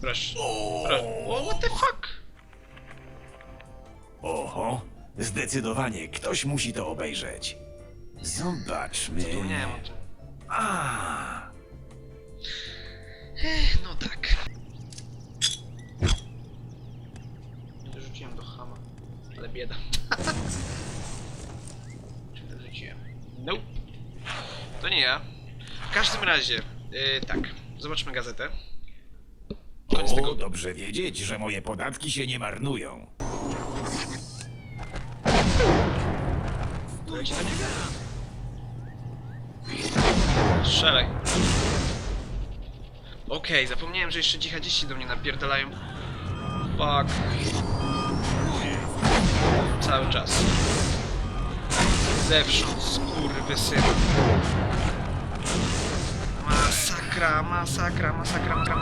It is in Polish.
Proszę. Proszę. O, what the fuck? Oho, zdecydowanie ktoś musi to obejrzeć. Zobaczmy. Zapomniałem o tym. A, No tak. Dorzuciłem do hama. Ale bieda. Czy dorzuciłem? Nope. To nie ja. W każdym razie, yy, tak. Zobaczmy gazetę. Koniec o, tego. dobrze wiedzieć, że moje podatki się nie marnują. Strzelaj. Okej, zapomniałem, że jeszcze dżihadziści do mnie napierdalają. Fuck. Cały czas. Zewsząd, skurwysyn. Masakra, masakra, masakra, masakra.